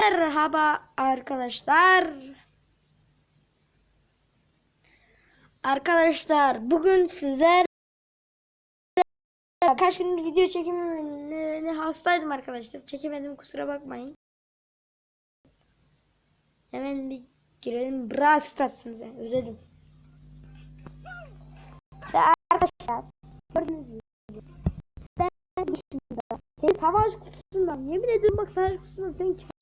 Merhaba arkadaşlar. Arkadaşlar bugün sizler kaç gündür video çekimine hastaydım arkadaşlar. Çekemedim kusura bakmayın. Hemen bir girelim Brawl Stars'ımıza. Özledim. Ve arkadaşlar gördüğünüz gibi ben senin savaş kutusundan yemin ediyorum bak savaş kutusundan sen.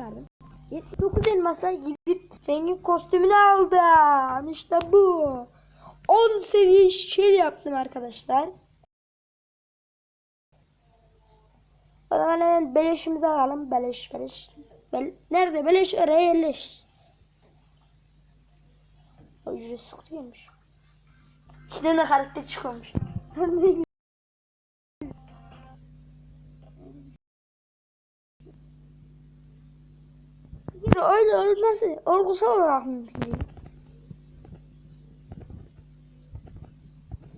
79 elmasa gidip Feng'in kostümünü aldım. İşte bu. 10 seviye şey yaptım arkadaşlar. O zaman hemen beleşimizi alalım. Beleş beleş. Bel Nerede beleş oraya yerleş. O ücretsiz kutu gelmiş. İçinden de karakter çıkıyormuş. öyle olması olgusal olarak mümkün değil.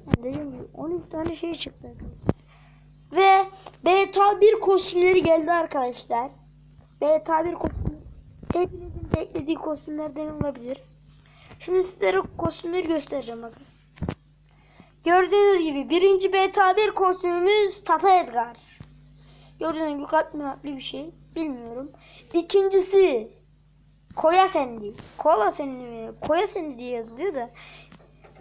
Yani Dediğim gibi 13 tane şey çıktı. Ve beta 1 kostümleri geldi arkadaşlar. Beta 1 kostümü hepinizin beklediği kostümlerden olabilir. Şimdi sizlere kostümleri göstereceğim bakın. Gördüğünüz gibi birinci beta 1 kostümümüz Tata Edgar. Gördüğünüz gibi kalpli bir şey. Bilmiyorum. İkincisi Koya Fendi. Kola Fendi mi? Koya Fendi diye yazılıyor da.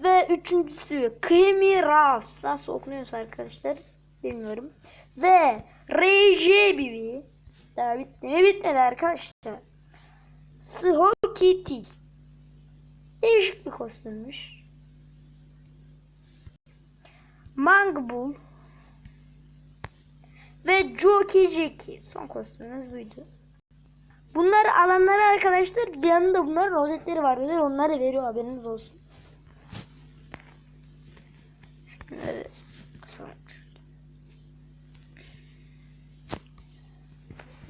Ve üçüncüsü Creamy Ras. Nasıl okunuyorsa arkadaşlar bilmiyorum. Ve RJBB. Daha bitti mi? Bitmedi arkadaşlar. Sihokiti. Değişik bir kostümmüş. Mangbul. Ve Joki Jeki. Son kostümümüz buydu. Bunları alanlara arkadaşlar yanında bunlar rozetleri var. Öyle onları veriyor haberiniz olsun. Evet.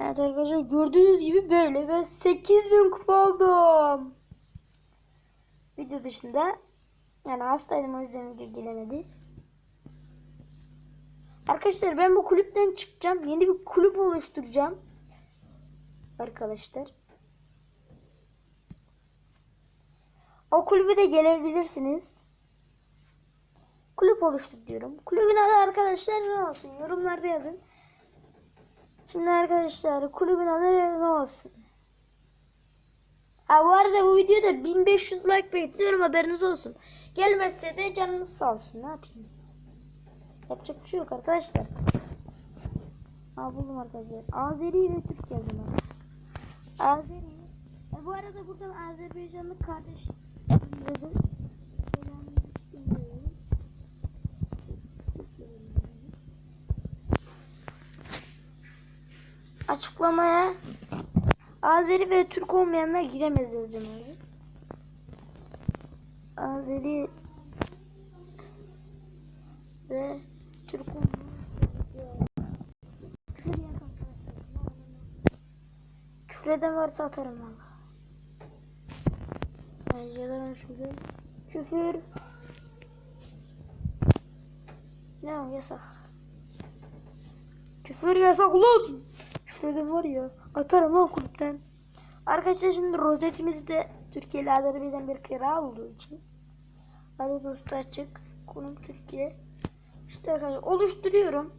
Evet arkadaşlar gördüğünüz gibi böyle ve 8000 kupa oldum. Video dışında yani hastaydım o yüzden video gelemedi. Arkadaşlar ben bu kulüpten çıkacağım. Yeni bir kulüp oluşturacağım. Arkadaşlar. O kulübe de gelebilirsiniz. Kulüp oluştur diyorum. Kulübün adı arkadaşlar ne olsun? Yorumlarda yazın. Şimdi arkadaşlar kulübün adı ne olsun? Ha bu arada bu videoda 1500 like bekliyorum haberiniz olsun. Gelmezse de canınız sağ olsun. Ne yapayım? Yapacak bir şey yok arkadaşlar. Ha buldum arkadaşlar. Azeri ve Türk yazdım. Azeri. E, bu arada buradan Azerbaycanlı kardeş dedim. Açıklamaya Azeri ve Türk olmayanlar giremez abi. Azeri ve Türk olmayan Küfreden varsa atarım valla. Yani yalan şurada. Küfür. Ne o yasak. Küfür yasak ulan. Küfreden var ya. Atarım lan kulüpten. Arkadaşlar şimdi rozetimiz de Türkiye ile Azerbaycan bir kira olduğu için. Hadi dostu açık. Konum Türkiye. İşte arkadaşlar oluşturuyorum.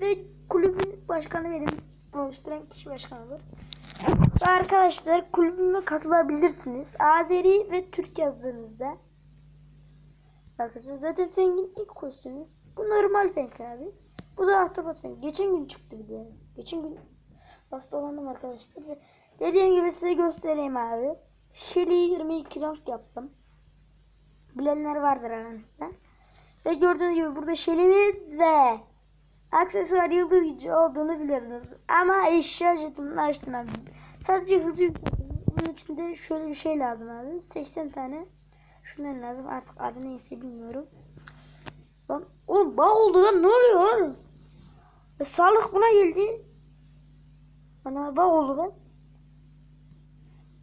Ve kulübün başkanı benim. Oluşturan kişi başkan. Ve arkadaşlar kulübüme katılabilirsiniz. Azeri ve Türk yazdığınızda. Arkadaşlar zaten Feng'in ilk kostümü. Bu normal Feng abi. Bu da Ahtapot Feng. Geçen gün çıktı bir de. Geçen gün hastalandım arkadaşlar. Ve dediğim gibi size göstereyim abi. Shelly'i 22 rank yaptım. Bilenler vardır aranızda. Ve gördüğünüz gibi burada Shelly'miz ve aksesuar yıldız gücü olduğunu biliyordunuz. Ama eşya jetonunu açtım ben. Sadece hızı yükledim. Bunun için de şöyle bir şey lazım abi. 80 tane. Şundan lazım. Artık adı neyse bilmiyorum. Lan oğlum bağ oldu lan ne oluyor? E, sağlık buna geldi. Ana bağ oldu lan.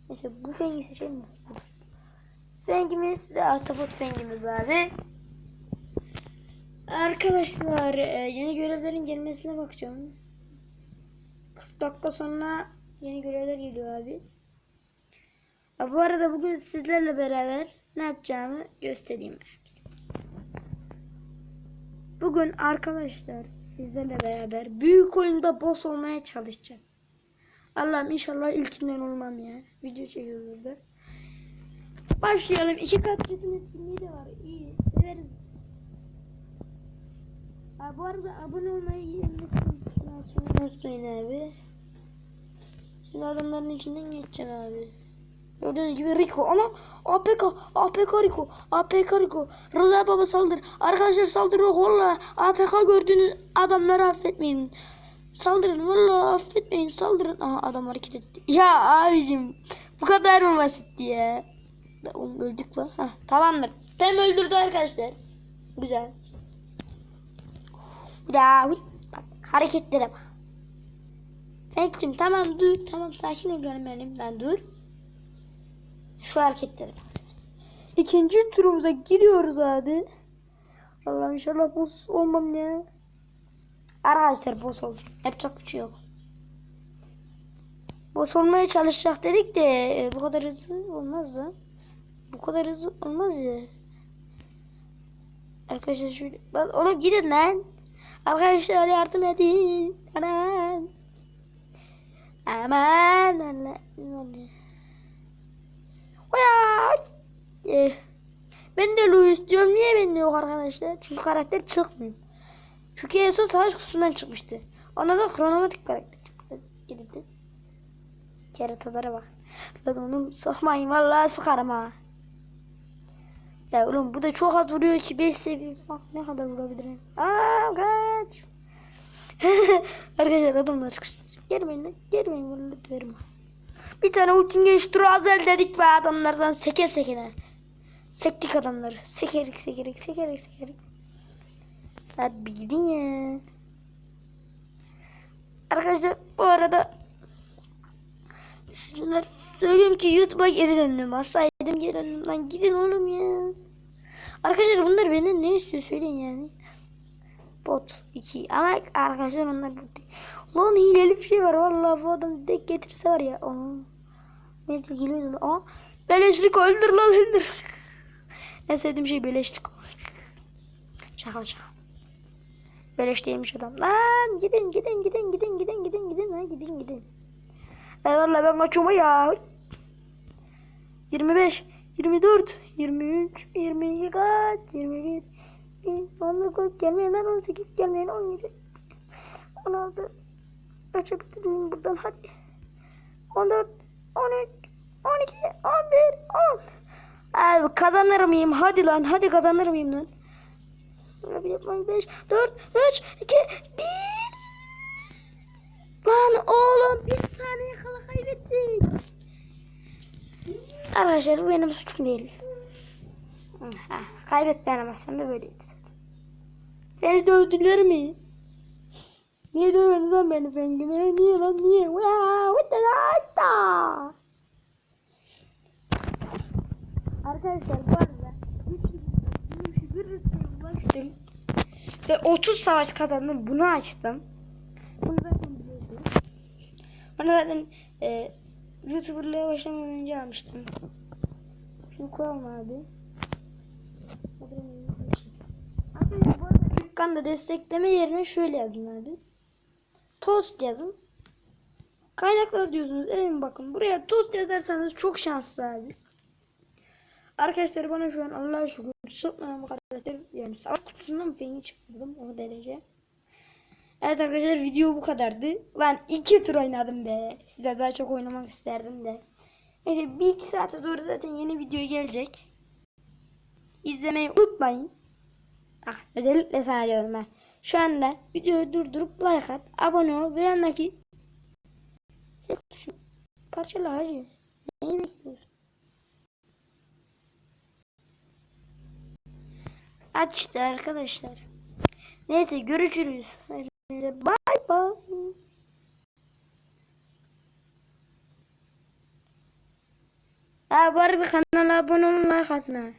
Neyse bu fengi seçelim mi? Fengimiz ve ahtapot fengimiz abi. Arkadaşlar e, yeni görevlerin gelmesine bakacağım. 40 dakika sonra yeni görevler geliyor. abi. Ha, bu arada bugün sizlerle beraber ne yapacağımı göstereyim. Bugün arkadaşlar sizlerle beraber büyük oyunda boss olmaya çalışacağız. Allah'ım inşallah ilkinden olmam ya. Video çekiyoruz burada. Başlayalım. İki kat etkinliği de var. İyi. Severiz. Ha, bu arada abone olmayı açmayı unutmayın. Abi. Şimdi adamların içinden geçeceksin abi. Gördüğünüz gibi Rico. Ama APK APK Rico APK Rico. Rıza baba saldır. Arkadaşlar saldırıyor valla APK gördüğünüz adamları affetmeyin. Saldırın valla affetmeyin saldırın. Aha adam hareket etti. Ya abicim bu kadar mı basitti ya? Oğlum öldük lan. Heh, tamamdır. Pem öldürdü arkadaşlar. Güzel ya bak hareketlere bak Fenk'cim tamam dur tamam sakin ol canım benim ben dur şu hareketleri bak. İkinci turumuza giriyoruz abi. Allah inşallah boss olmam ya. Arkadaşlar boss oldum. Yapacak bir şey yok. Boss olmaya çalışacak dedik de e, bu kadar hızlı olmaz da. Bu kadar hızlı olmaz ya. Arkadaşlar şöyle. Lan oğlum gidin lan. Arkadaşlar yardım edin. Aman. Aman. Allah. Vay! Eh, Ben de Louis diyorum. Niye bende yok arkadaşlar? Çünkü karakter çıkmıyor. Çünkü en son savaş kutusundan çıkmıştı. Ona da kronomatik karakter. Gitti. Keratalara bak. Lan oğlum sıkmayın vallahi sıkarım ha. Ya oğlum bu da çok az vuruyor ki 5 seviye falan ne kadar vurabilir? Aa kaç. Arkadaşlar adamlar çıkıştı. Gelmeyin lan gelmeyin vallahi döverim. Bir tane ultim geçti Razel dedik ve adamlardan seke sekene. Sektik adamları. Sekerik sekerik sekerik sekerik. Abi gidin ya. Arkadaşlar bu arada şunlar söylüyorum ki YouTube'a geri döndüm. Hastaydım geri döndüm. Lan gidin oğlum ya. Arkadaşlar bunlar benden ne istiyor söyleyin yani. Bot 2 ama arkadaşlar onlar bot değil. Lan hileli bir şey var vallahi bu adam dek getirse var ya onu. Neyse geliyordu aa beleşlik öldür lan öldür. en sevdiğim şey beleşlik. Şaka şaka. Beleş değilmiş adam. Lan gidin gidin gidin gidin gidin gidin gidin lan gidin gidin. Eyvallah ben kaçıyorum ya. 25 24 23 22 kaç? 21 19 gelmeyen lan 18 gelmeyen 17 16 Kaçabilir miyim buradan? Hadi. 14 13 12 11 10 Abi kazanır mıyım? Hadi lan hadi kazanır mıyım lan? Abi yapmayın. 5 4 3 2 1 Lan oğlum bir saniye kala kaybettik Arkadaşlar bu benim suçum değil. Ha, kaybet ben ama sen de böyleydi zaten. Seni dövdüler mi? Niye dövdün lan beni fengime? Niye lan niye? What the hell? Arkadaşlar bu arada ulaştım ve 30 savaş kazandım. Bunu açtım. Bunu zaten biliyordum. Onu zaten e, YouTuber'lığa başlamadan önce almıştım. Şunu koyalım abi. Arkadaşlar bu arada dükkanda destekleme yerine şöyle yazın abi. Tost yazın. Kaynaklar diyorsunuz. Evet bakın buraya tost yazarsanız çok şanslı abi. Arkadaşlar bana şu an Allah'a şükür çıkmayan karakter yani savaş kutusundan fengi çıkardım o derece. Evet arkadaşlar video bu kadardı. Lan iki tur oynadım be. Size daha çok oynamak isterdim de. Neyse bir iki saate doğru zaten yeni video gelecek. İzlemeyi unutmayın. Ah, özellikle söylüyorum ben. Şu anda videoyu durdurup like at, abone ol ve yanındaki zil tuşunu parçala hacı. Neyi bekliyorsun? Aç işte arkadaşlar. Neyse görüşürüz. Bay bay. Ha bu arada kanala abone olun like atın.